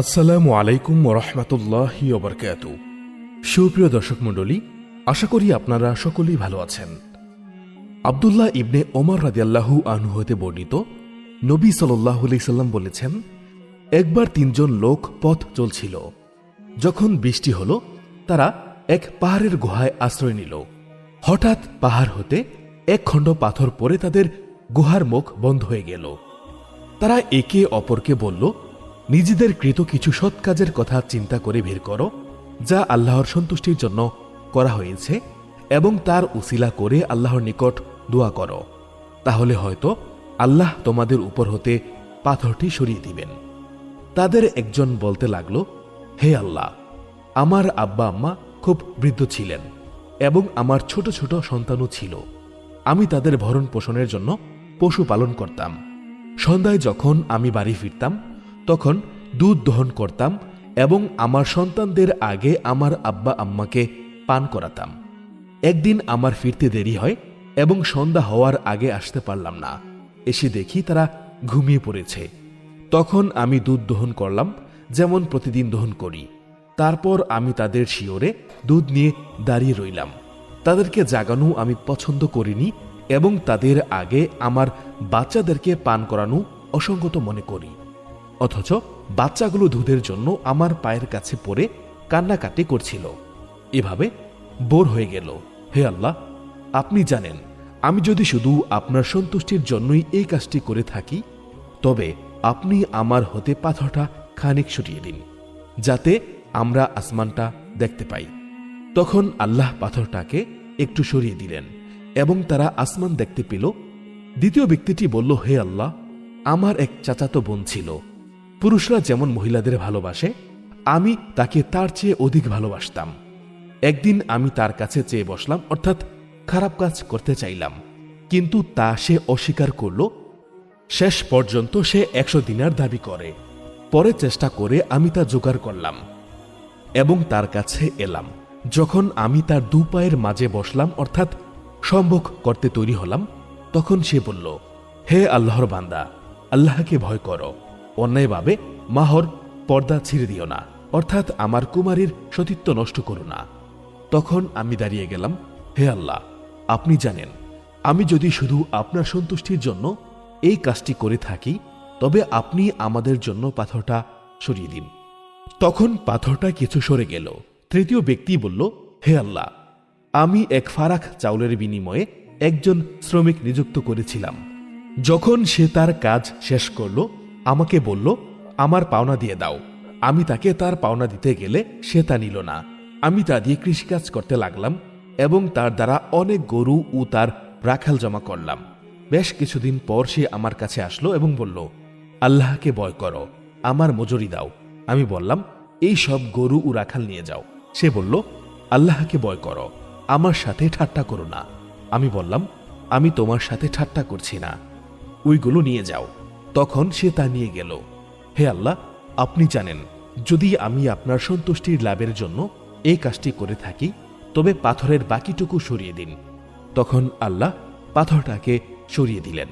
আসসালামু আলাইকুম রহমতুল্লাহি ওবরকাত সুপ্রিয় দর্শক মণ্ডলী, আশা করি আপনারা সকলেই ভালো আছেন। আবদুল্লাহ ইবনে ওমর রাদিয়াল্লাহু আনহু হতে বর্ণিত নবী সাল্লাহ সাল্লাম বলেছেন, একবার তিনজন লোক পথ চলছিল। যখন বৃষ্টি হল, তারা এক পাহাড়ের গুহায় আশ্রয় নিল। হঠাৎ পাহাড় হতে এক খণ্ড পাথর পরে তাদের গুহার মুখ বন্ধ হয়ে গেল। তারা একে অপরকে বলল নিজেদের কৃত কিছু সৎ কাজের কথা চিন্তা করে বের করো, যা আল্লাহর সন্তুষ্টির জন্য করা হয়েছে, এবং তার উসিলা করে আল্লাহর নিকট দোয়া করো। তাহলে হয়তো আল্লাহ তোমাদের উপর হতে পাথরটি সরিয়ে দিবেন। তাদের একজন বলতে লাগল, হে আল্লাহ, আমার আব্বা আম্মা খুব বৃদ্ধ ছিলেন, এবং আমার ছোট ছোট সন্তানও ছিল। আমি তাদের ভরণ পোষণের জন্য পশু পালন করতাম। সন্ধ্যায় যখন আমি বাড়ি ফিরতাম তখন দুধ দহন করতাম এবং আমার সন্তানদের আগে আমার আব্বা আম্মাকে পান করাতাম। একদিন আমার ফিরতে দেরি হয় এবং সন্ধ্যা হওয়ার আগে আসতে পারলাম না। এসে দেখি তারা ঘুমিয়ে পড়েছে। তখন আমি দুধ দহন করলাম, যেমন প্রতিদিন দহন করি। তারপর আমি তাদের শিওরে দুধ নিয়ে দাঁড়িয়ে রইলাম। তাদেরকে জাগানো আমি পছন্দ করিনি এবং তাদের আগে আমার বাচ্চাদেরকে পান করানো অসঙ্গত মনে করি। অথচ বাচ্চাগুলো দুধের জন্য আমার পায়ের কাছে পড়ে কান্নাকাটি করছিল। এভাবে বোর হয়ে গেল। হে আল্লাহ, আপনি জানেন, আমি যদি শুধু আপনার সন্তুষ্টির জন্যই এই কাজটি করে থাকি, তবে আপনি আমার হতে পাথরটা খানিক সরিয়ে দিন, যাতে আমরা আসমানটা দেখতে পাই। তখন আল্লাহ পাথরটাকে একটু সরিয়ে দিলেন এবং তারা আসমান দেখতে পেল। দ্বিতীয় ব্যক্তিটি বলল, হে আল্লাহ, আমার এক চাচাতো বোন ছিল। পুরুষরা যেমন মহিলাদের ভালোবাসে, আমি তাকে তার চেয়ে অধিক ভালোবাসতাম। একদিন আমি তার কাছে চেয়ে বসলাম, অর্থাৎ খারাপ কাজ করতে চাইলাম। কিন্তু তা সে অস্বীকার করল। শেষ পর্যন্ত সে একশো দিনার দাবি করে। পরে চেষ্টা করে আমি তা জোগাড় করলাম এবং তার কাছে এলাম। যখন আমি তার দু পায়ের মাঝে বসলাম, অর্থাৎ সম্ভোগ করতে তৈরি হলাম, তখন সে বলল, হে আল্লাহর বান্দা, আল্লাহকে ভয় করো। অন্যায়ভাবে মাহর পর্দা ছিঁড়ে দিও না, অর্থাৎ আমার কুমারীর সতীত্ব নষ্ট করো না। তখন আমি দাঁড়িয়ে গেলাম, হে আল্লাহ, আপনি জানেন, আমি যদি শুধু আপনার সন্তুষ্টির জন্য এই কাজটি করে থাকি, তবে আপনি আমাদের জন্য পাথরটা সরিয়ে দিন। তখন পাথরটা কিছু সরে গেল। তৃতীয় ব্যক্তি বলল, হে আল্লাহ, আমি এক ফারাক চাউলের বিনিময়ে একজন শ্রমিক নিযুক্ত করেছিলাম। যখন সে তার কাজ শেষ করল আমাকে বলল, আমার পাওনা দিয়ে দাও। আমি তাকে তার পাওনা দিতে গেলে সে তা নিল না। আমি তা দিয়ে কৃষিকাজ করতে লাগলাম এবং তার দ্বারা অনেক গরু ও তার রাখাল জমা করলাম। বেশ কিছুদিন পর সে আমার কাছে আসলো এবং বলল, আল্লাহকে ভয় করো, আমার মজুরি দাও। আমি বললাম, এই সব গরু ও রাখাল নিয়ে যাও। সে বলল, আল্লাহকে ভয় করো, আমার সাথে ঠাট্টা করো না। আমি বললাম, আমি তোমার সাথে ঠাট্টা করছি না। ওইগুলো নিয়ে যাও। তখন সে তা নিয়ে গেল। হে আল্লাহ, আপনি জানেন, যদি আমি আপনার সন্তুষ্টির লাভের জন্য এই কাজটি করে থাকি, তবে পাথরের বাকিটুকু সরিয়ে দিন। তখন আল্লাহ পাথরটাকে সরিয়ে দিলেন।